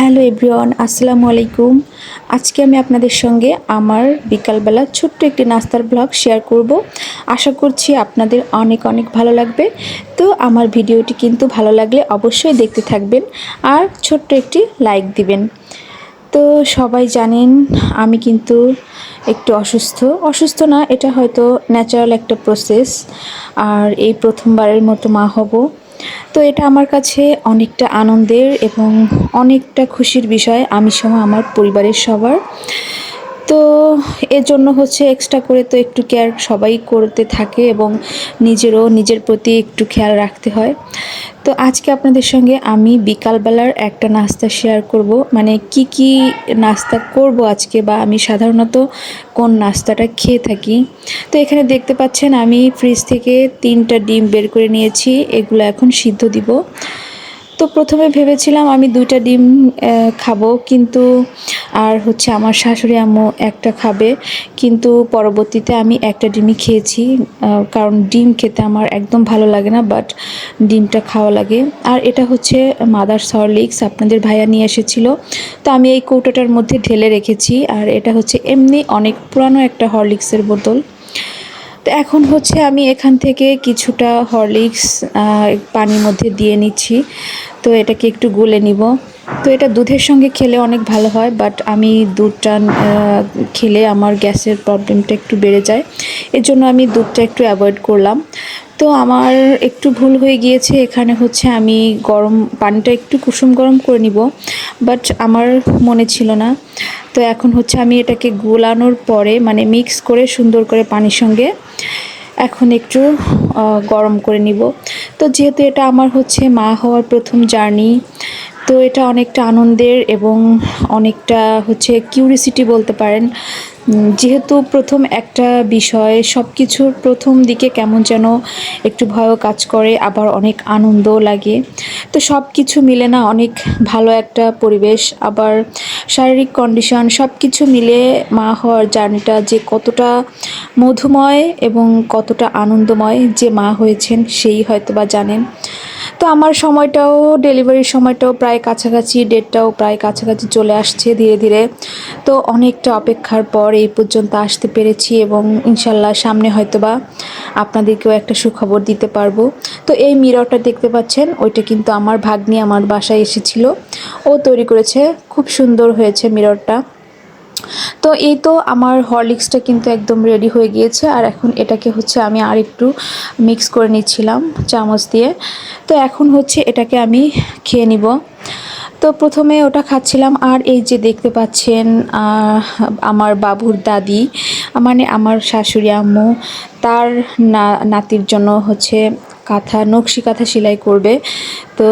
Hello everyone, আসসালামু আলাইকুম। আজকে আমি আপনাদের সঙ্গে আমার বিকালবেলা ছোট্ট একটি নাস্তার ব্লগ শেয়ার করব। আশা করছি আপনাদের অনেক অনেক ভালো লাগবে। তো আমার ভিডিওটি কিন্তু ভালো লাগলে অবশ্যই দেখতে থাকবেন আর ছোট্ট একটি লাইক দিবেন। তো সবাই জানেন, আমি কিন্তু একটু অসুস্থ। অসুস্থ না, এটা হয়তো ন্যাচারাল একটা প্রসেস আর এই প্রথমবারের মতো মা হব। তো এটা আমার কাছে অনেকটা আনন্দের এবং অনেকটা খুশির বিষয় আমি সহ আমার পরিবারের সবার। তো এর জন্য হচ্ছে এক্সট্রা করে তো একটু কেয়ার সবাই করতে থাকে এবং নিজেরও নিজের প্রতি একটু খেয়াল রাখতে হয়। তো আজকে আপনাদের সঙ্গে আমি বিকালবেলার একটা নাস্তা শেয়ার করব। মানে কি কি নাস্তা করব আজকে বা আমি সাধারণত কোন নাস্তাটা খেয়ে থাকি। তো এখানে দেখতে পাচ্ছেন আমি ফ্রিজ থেকে তিনটা ডিম বের করে নিয়েছি। এগুলো এখন সিদ্ধ দিব। তো প্রথমে ভেবেছিলাম আমি দুইটা ডিম খাব, কিন্তু আর হচ্ছে আমার শাশুড়ি আম্মু একটা খাবে, কিন্তু পরবর্তীতে আমি একটা ডিমই খেয়েছি কারণ ডিম খেতে আমার একদম ভালো লাগে না বাট ডিমটা খাওয়া লাগে। আর এটা হচ্ছে মাদার হরলিক্স আপনাদের ভাইয়া নিয়ে এসেছিল, তো আমি এই কৌটোটার মধ্যে ঢেলে রেখেছি, আর এটা হচ্ছে এমনি অনেক পুরানো একটা হরলিক্সের বোতল। তো এখন হচ্ছে আমি এখান থেকে কিছুটা হরলিক্স পানির মধ্যে দিয়ে নিচ্ছি। তো এটাকে একটু গুলে নিব। তো এটা দুধের সঙ্গে খেলে অনেক ভালো হয় বাট আমি দুধটা খেলে আমার গ্যাসের প্রবলেমটা একটু বেড়ে যায়। এর জন্য আমি দুধটা একটু অ্যাভয়েড করলাম। তো আমার একটু ভুল হয়ে গিয়েছে, এখানে হচ্ছে আমি গরম পানিটা একটু কুসুম গরম করে নিব বাট আমার মনে ছিল না। তো এখন হচ্ছে আমি এটাকে গোলানোর পরে মানে মিক্স করে সুন্দর করে পানির সঙ্গে এখন একটু গরম করে নিব। তো যেহেতু এটা আমার হচ্ছে মা হওয়ার প্রথম জার্নি, তো এটা অনেকটা আনন্দের এবং অনেকটা হচ্ছে কিউরিসিটি বলতে পারেন। যেহেতু প্রথম একটা বিষয় সব কিছুর প্রথম দিকে কেমন যেন একটু ভয়ও কাজ করে, আবার অনেক আনন্দও লাগে। তো সব কিছু মিলে না অনেক ভালো একটা পরিবেশ, আবার শারীরিক কন্ডিশন সব কিছু মিলে মা হওয়ার জার্নিটা যে কতটা মধুময় এবং কতটা আনন্দময় যে মা হয়েছেন, সেই হয়তো বা জানেন। তো আমার সময়টাও ডেলিভারির সময়টাও প্রায় কাছাকাছি ডেটটাও প্রায় কাছাকাছি চলে আসছে ধীরে ধীরে। তো অনেকটা অপেক্ষার পর এই পর্যন্ত আসতে পেরেছি এবং ইনশাল্লাহ সামনে হয়তোবা আপনাদেরকেও একটা সুখবর দিতে পারব। তো এই মিররটা দেখতে পাচ্ছেন, ওইটা কিন্তু আমার ভাগ্নি আমার বাসায় এসেছিল। ও তৈরি করেছে, খুব সুন্দর হয়েছে মিররটা তো এই তো আমার হরলিক্সটা কিন্তু একদম রেডি হয়ে গিয়েছে, আর এখন এটাকে হচ্ছে আমি আর একটু মিক্স করে নিচ্ছিলাম চামচ দিয়ে। তো এখন হচ্ছে এটাকে আমি খেয়ে নিব। তো প্রথমে ওটা খাচ্ছিলাম, আর এই যে দেখতে পাচ্ছেন আমার বাবুর দাদি মানে আমার শাশুড়ি আম্মু, তার নাতির জন্য হচ্ছে কাঁথা, নকশি কাঁথা সেলাই করবে। তো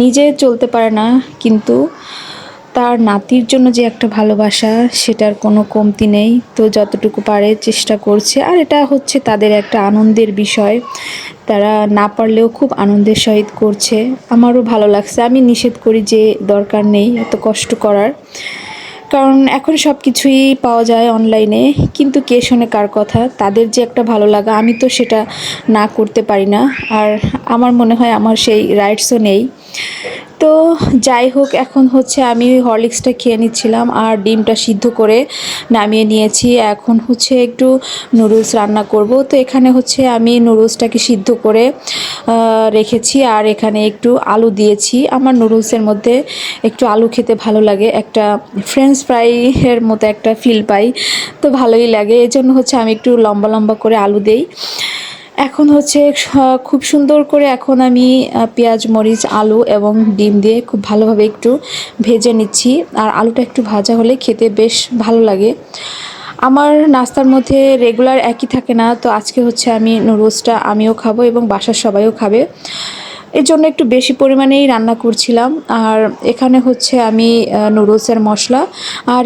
নিজে চলতে পারে না, কিন্তু তার নাতির জন্য যে একটা ভালোবাসা, সেটার কোনো কমতি নেই। তো যতটুকু পারে চেষ্টা করছে। আর এটা হচ্ছে তাদের একটা আনন্দের বিষয়। তারা না পারলেও খুব আনন্দের সহিত করছে। আমারও ভালো লাগছে। আমি নিষেধ করি যে দরকার নেই এত কষ্ট করার। কারণ এখন সব কিছুই পাওয়া যায় অনলাইনে। কিন্তু কে শোনে কার কথা? তাদের যে একটা ভালো লাগা, আমি তো সেটা না করতে পারি না। আর আমার মনে হয় আমার সেই রাইটসও নেই। তো যাই হোক, এখন হচ্ছে আমি হরলিক্সটা খেয়ে নিচ্ছিলাম আর ডিমটা সিদ্ধ করে নামিয়ে নিয়েছি। এখন হচ্ছে একটু নুডলস রান্না করব। তো এখানে হচ্ছে আমি নুডলসটাকে সিদ্ধ করে রেখেছি আর এখানে একটু আলু দিয়েছি। আমার নুডলসের মধ্যে একটু আলু খেতে ভালো লাগে। একটা ফ্রেঞ্চ ফ্রাইয়ের মতো একটা ফিল পাই। তো ভালোই লাগে। এই জন্য হচ্ছে আমি একটু লম্বা লম্বা করে আলু দেই। এখন হচ্ছে খুব সুন্দর করে এখন আমি পেঁয়াজ, মরিচ, আলু এবং ডিম দিয়ে খুব ভালোভাবে একটু ভেজে নিচ্ছি। আর আলুটা একটু ভাজা হলে খেতে বেশ ভালো লাগে। আমার নাস্তার মধ্যে রেগুলার একই থাকে না, তো আজকে হচ্ছে আমি নুডলসটা আমিও খাব এবং বাসার সবাইও খাবে। এর জন্য একটু বেশি পরিমাণেই রান্না করছিলাম। আর এখানে হচ্ছে আমি নুডলসের মশলা। আর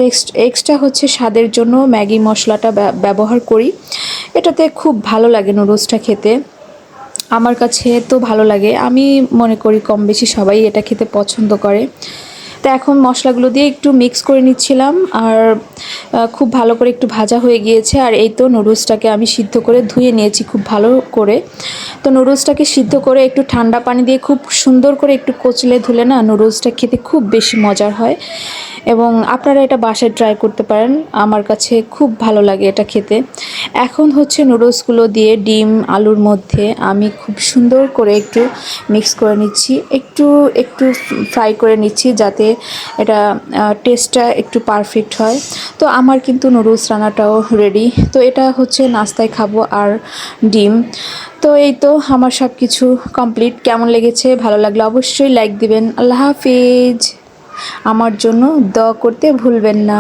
এক্সট্রা হচ্ছে স্বাদের জন্য ম্যাগি মশলাটা ব্যবহার করি। এটাতে খুব ভালো লাগে নুডলসটা খেতে। আমার কাছে তো ভালো লাগে। আমি মনে করি কম বেশি সবাই এটা খেতে পছন্দ করে। তো এখন মশলাগুলো দিয়ে একটু মিক্স করে নিচ্ছিলাম আর খুব ভালো করে একটু ভাজা হয়ে গিয়েছে। আর এই তো নুডলসটাকে আমি সিদ্ধ করে ধুয়ে নিয়েছি খুব ভালো করে। তো নুডলসটাকে সিদ্ধ করে একটু ঠান্ডা পানি দিয়ে খুব সুন্দর করে একটু কচলে ধুলে না নুডলসটা খেতে খুব বেশি মজার হয়। এবং আপনারা এটা বাসায় ট্রাই করতে পারেন। আমার কাছে খুব ভালো লাগে এটা খেতে। এখন হচ্ছে নুডলসগুলো দিয়ে ডিম, আলুর মধ্যে আমি খুব সুন্দর করে একটু মিক্স করে নিচ্ছি। একটু একটু ফ্রাই করে নিচ্ছি যাতে এটা টেস্টটা একটু পারফেক্ট হয়। তো আমার কিন্তু নুডলস রান্নাটাও রেডি তো এটা হচ্ছে নাস্তায় খাব আর ডিম। তো এই তো আমার সব কিছু কমপ্লিট কেমন লেগেছে? ভালো লাগলে অবশ্যই লাইক দিবেন। আল্লাহ হাফিজ। আমার জন্য দ করতে ভুলবেন না।